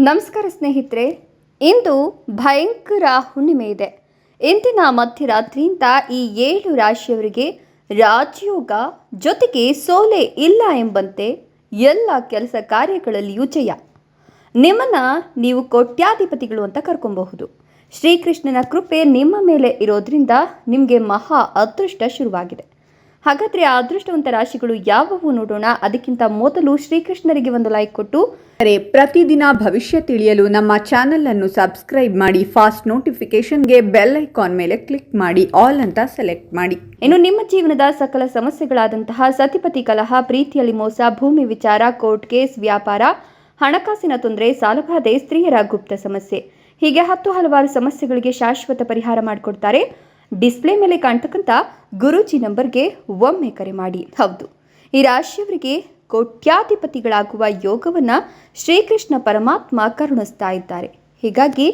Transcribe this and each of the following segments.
ನಮಸ್ಕಾರ ಸ್ನೇಹಿತರೆ, ಇಂದು ಭಯಂಕರ ಹುಣ್ಣಿಮೆ ಇದೆ. ಇಂದಿನ ಮಧ್ಯರಾತ್ರಿಯಿಂದ ಈ ಏಳು ರಾಶಿಯವರಿಗೆ ರಾಜಯೋಗ ಜೊತೆಗೆ ಸೋಲೆ ಇಲ್ಲ ಎಂಬಂತೆ ಎಲ್ಲ ಕೆಲಸ ಕಾರ್ಯಗಳಲ್ಲಿಯೂ ಜಯ. ನಿಮ್ಮನ್ನ ನೀವು ಕೋಟ್ಯಾಧಿಪತಿಗಳು ಅಂತ ಕರ್ಕೊಬಹುದು. ಶ್ರೀಕೃಷ್ಣನ ಕೃಪೆ ನಿಮ್ಮ ಮೇಲೆ ಇರೋದ್ರಿಂದ ನಿಮಗೆ ಮಹಾ ಅದೃಷ್ಟ ಶುರುವಾಗಿದೆ. ಹಾಗಾದರೆ ಅದೃಷ್ಟವಂತ ರಾಶಿಗಳು ಯಾವುವು ನೋಡೋಣ? ಅದಕ್ಕಿಂತ ಮೊದಲು ಶ್ರೀಕೃಷ್ಣರಿಗೆ ಒಂದು ಲೈಕ್ ಕೊಟ್ಟು. ಅರೆ ಪ್ರತಿದಿನ ಭವಿಷ್ಯ ತಿಳಿಯಲು ನಮ್ಮ ಚಾನೆಲ್ ಅನ್ನು ಸಬ್ಸ್ಕ್ರೈಬ್ ಮಾಡಿ ಫಾಸ್ಟ್ ನೋಟಿಫಿಕೇಶನ್ಗೆ ಬೆಲ್ ಐಕಾನ್ ಮೇಲೆ ಕ್ಲಿಕ್ ಮಾಡಿ ಆಲ್ ಅಂತ ಸೆಲೆಕ್ಟ್ ಮಾಡಿ. ಇನ್ನು ನಿಮ್ಮ ಜೀವನದ ಸಕಲ ಸಮಸ್ಯೆಗಳಾದಂತಹ ಸತಿಪತಿ ಕಲಹ ಪ್ರೀತಿಯಲ್ಲಿ ಮೋಸ ಭೂಮಿ ವಿಚಾರ ಕೋರ್ಟ್ ಕೇಸ್ ವ್ಯಾಪಾರ ಹಣಕಾಸಿನ ತೊಂದರೆ ಸಾಲಬಾಧೆ ಸ್ತ್ರೀಯರ ಗುಪ್ತ ಸಮಸ್ಯೆ. ಹೀಗೆ ಹತ್ತು ಹಲವಾರು ಸಮಸ್ಯೆಗಳಿಗೆ ಶಾಶ್ವತ ಪರಿಹಾರ ಮಾಡಿಕೊಡ್ತಾರೆ. ಡಿಸ್ಪ್ಲೇ ಮೇಲೆ ಕಾಣ್ತಕ್ಕಂಥ ಗುರೂಜಿ ನಂಬರ್ಗೆ ಒಮ್ಮೆ ಕರೆ ಮಾಡಿ. ಹೌದು, ಈ ರಾಶಿಯವರಿಗೆ ಕೋಟ್ಯಾಧಿಪತಿಗಳಾಗುವ ಯೋಗವನ್ನು ಶ್ರೀಕೃಷ್ಣ ಪರಮಾತ್ಮ ಕರುಣಿಸ್ತಾ ಇದ್ದಾರೆ. ಹೀಗಾಗಿ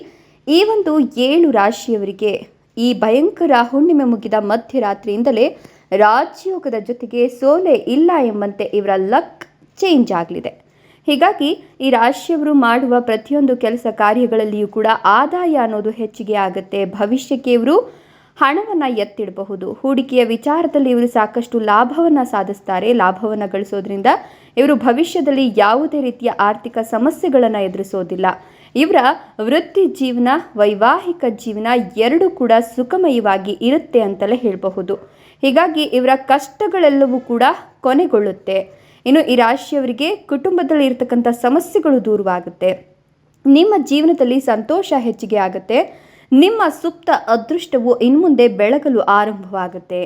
ಈ ಒಂದು ಏಳು ರಾಶಿಯವರಿಗೆ ಈ ಭಯಂಕರ ಹುಣ್ಣಿಮೆ ಮುಗಿದ ಮಧ್ಯರಾತ್ರಿಯಿಂದಲೇ ರಾಜಯೋಗದ ಜೊತೆಗೆ ಸೋಲೆ ಇಲ್ಲ ಎಂಬಂತೆ ಇವರ ಲಕ್ ಚೇಂಜ್ ಆಗಲಿದೆ. ಹೀಗಾಗಿ ಈ ರಾಶಿಯವರು ಮಾಡುವ ಪ್ರತಿಯೊಂದು ಕೆಲಸ ಕಾರ್ಯಗಳಲ್ಲಿಯೂ ಕೂಡ ಆದಾಯ ಅನ್ನೋದು ಹೆಚ್ಚಿಗೆ ಆಗುತ್ತೆ. ಭವಿಷ್ಯಕ್ಕೆ ಇವರು ಹಣವನ್ನು ಎತ್ತಿಡಬಹುದು. ಹೂಡಿಕೆಯ ವಿಚಾರದಲ್ಲಿ ಇವರು ಸಾಕಷ್ಟು ಲಾಭವನ್ನು ಸಾಧಿಸ್ತಾರೆ. ಲಾಭವನ್ನು ಗಳಿಸೋದ್ರಿಂದ ಇವರು ಭವಿಷ್ಯದಲ್ಲಿ ಯಾವುದೇ ರೀತಿಯ ಆರ್ಥಿಕ ಸಮಸ್ಯೆಗಳನ್ನು ಎದುರಿಸೋದಿಲ್ಲ. ಇವರ ವೃತ್ತಿ ಜೀವನ, ವೈವಾಹಿಕ ಜೀವನ ಎರಡೂ ಕೂಡ ಸುಖಮಯವಾಗಿ ಇರುತ್ತೆ ಅಂತಲೇ ಹೇಳಬಹುದು. ಹೀಗಾಗಿ ಇವರ ಕಷ್ಟಗಳೆಲ್ಲವೂ ಕೂಡ ಕೊನೆಗೊಳ್ಳುತ್ತೆ. ಇನ್ನು ಈ ರಾಶಿಯವರಿಗೆ ಕುಟುಂಬದಲ್ಲಿ ಇರತಕ್ಕಂಥ ಸಮಸ್ಯೆಗಳು ದೂರವಾಗುತ್ತೆ. ನಿಮ್ಮ ಜೀವನದಲ್ಲಿ ಸಂತೋಷ ಹೆಚ್ಚಿಗೆ ಆಗುತ್ತೆ. ನಿಮ್ಮ ಸುಪ್ತ ಅದೃಷ್ಟವು ಇನ್ಮುಂದೆ ಬೆಳಗಲು ಆರಂಭವಾಗುತ್ತೆ.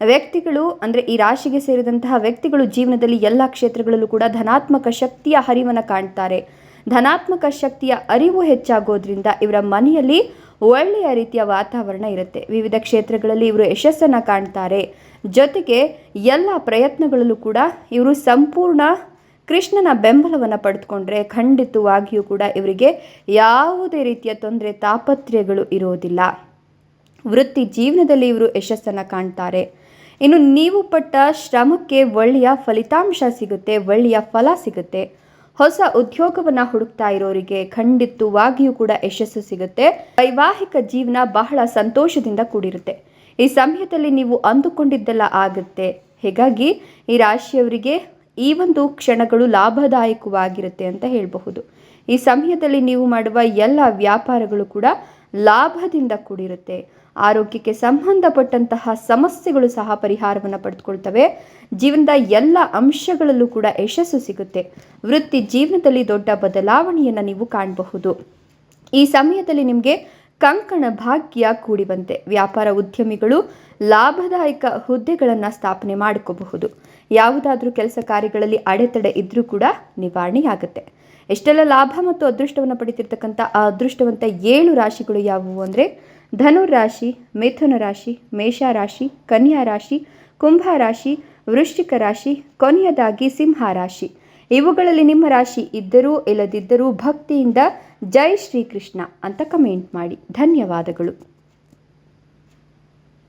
ವ್ಯಕ್ತಿಗಳು, ಅಂದರೆ ಈ ರಾಶಿಗೆ ಸೇರಿದಂತಹ ವ್ಯಕ್ತಿಗಳು ಜೀವನದಲ್ಲಿ ಎಲ್ಲ ಕ್ಷೇತ್ರಗಳಲ್ಲೂ ಕೂಡ ಧನಾತ್ಮಕ ಶಕ್ತಿಯ ಹರಿವನ್ನು ಕಾಣ್ತಾರೆ. ಧನಾತ್ಮಕ ಶಕ್ತಿಯ ಅರಿವು ಹೆಚ್ಚಾಗೋದ್ರಿಂದ ಇವರ ಮನೆಯಲ್ಲಿ ಒಳ್ಳೆಯ ರೀತಿಯ ವಾತಾವರಣ ಇರುತ್ತೆ. ವಿವಿಧ ಕ್ಷೇತ್ರಗಳಲ್ಲಿ ಇವರು ಯಶಸ್ಸನ್ನು ಕಾಣ್ತಾರೆ. ಜೊತೆಗೆ ಎಲ್ಲ ಪ್ರಯತ್ನಗಳಲ್ಲೂ ಕೂಡ ಇವರು ಸಂಪೂರ್ಣ ಕೃಷ್ಣನ ಬೆಂಬಲವನ್ನು ಪಡೆದುಕೊಂಡ್ರೆ ಖಂಡಿತವಾಗಿಯೂ ಕೂಡ ಇವರಿಗೆ ಯಾವುದೇ ರೀತಿಯ ತೊಂದರೆ ತಾಪತ್ರ್ಯಗಳು ಇರೋದಿಲ್ಲ ವೃತ್ತಿ ಜೀವನದಲ್ಲಿ ಇವರು ಯಶಸ್ಸನ್ನು ಕಾಣ್ತಾರೆ. ಇನ್ನು ನೀವು ಪಟ್ಟ ಶ್ರಮಕ್ಕೆ ಒಳ್ಳೆಯ ಫಲಿತಾಂಶ ಸಿಗುತ್ತೆ, ಒಳ್ಳೆಯ ಫಲ ಸಿಗುತ್ತೆ. ಹೊಸ ಉದ್ಯೋಗವನ್ನು ಹುಡುಕ್ತಾ ಇರೋರಿಗೆ ಖಂಡಿತವಾಗಿಯೂ ಕೂಡ ಯಶಸ್ಸು ಸಿಗುತ್ತೆ. ವೈವಾಹಿಕ ಜೀವನ ಬಹಳ ಸಂತೋಷದಿಂದ ಕೂಡಿರುತ್ತೆ. ಈ ಸಮಯದಲ್ಲಿ ನೀವು ಅಂದುಕೊಂಡಿದ್ದೆಲ್ಲ ಆಗುತ್ತೆ. ಹೀಗಾಗಿ ಈ ರಾಶಿಯವರಿಗೆ ಈ ಒಂದು ಕ್ಷಣಗಳು ಲಾಭದಾಯಕವಾಗಿರುತ್ತೆ ಅಂತ ಹೇಳಬಹುದು. ಈ ಸಮಯದಲ್ಲಿ ನೀವು ಮಾಡುವ ಎಲ್ಲ ವ್ಯಾಪಾರಗಳು ಕೂಡ ಲಾಭದಿಂದ ಕೂಡಿರುತ್ತೆ. ಆರೋಗ್ಯಕ್ಕೆ ಸಂಬಂಧಪಟ್ಟಂತಹ ಸಮಸ್ಯೆಗಳು ಸಹ ಪರಿಹಾರವನ್ನು ಪಡೆದುಕೊಳ್ತವೆ. ಜೀವನದ ಎಲ್ಲ ಅಂಶಗಳಲ್ಲೂ ಕೂಡ ಯಶಸ್ಸು ಸಿಗುತ್ತೆ. ವೃತ್ತಿ ಜೀವನದಲ್ಲಿ ದೊಡ್ಡ ಬದಲಾವಣೆಯನ್ನು ನೀವು ಕಾಣಬಹುದು. ಈ ಸಮಯದಲ್ಲಿ ನಿಮಗೆ ಕಂಕಣ ಭಾಗ್ಯ ಕೂಡಿವಂತೆ ವ್ಯಾಪಾರ ಉದ್ಯಮಿಗಳು ಲಾಭದಾಯಕ ಹುದ್ದೆಗಳನ್ನು ಸ್ಥಾಪನೆ ಮಾಡ್ಕೋಬಹುದು. ಯಾವುದಾದ್ರೂ ಕೆಲಸ ಕಾರ್ಯಗಳಲ್ಲಿ ಅಡೆತಡೆ ಇದ್ದರೂ ಕೂಡ ನಿವಾರಣೆಯಾಗುತ್ತೆ. ಎಷ್ಟೆಲ್ಲ ಲಾಭ ಮತ್ತು ಅದೃಷ್ಟವನ್ನು ಪಡಿತಿರ್ತಕ್ಕಂಥ ಆ ಅದೃಷ್ಟವಂತ ಏಳು ರಾಶಿಗಳು ಯಾವುವು ಅಂದರೆ ಧನುರ್ ರಾಶಿ, ಮಿಥುನ ರಾಶಿ, ಮೇಷ ರಾಶಿ, ಕನ್ಯಾ ರಾಶಿ, ಕುಂಭ ರಾಶಿ, ವೃಶ್ಚಿಕ ರಾಶಿ, ಕೊನೆಯದಾಗಿ ಸಿಂಹ ರಾಶಿ. ಇವುಗಳಲ್ಲಿ ನಿಮ್ಮ ರಾಶಿ ಇದ್ದರೂ ಇಲ್ಲದಿದ್ದರೂ ಭಕ್ತಿಯಿಂದ ಜೈ ಶ್ರೀಕೃಷ್ಣ ಅಂತ ಕಮೆಂಟ್ ಮಾಡಿ. ಧನ್ಯವಾದಗಳು.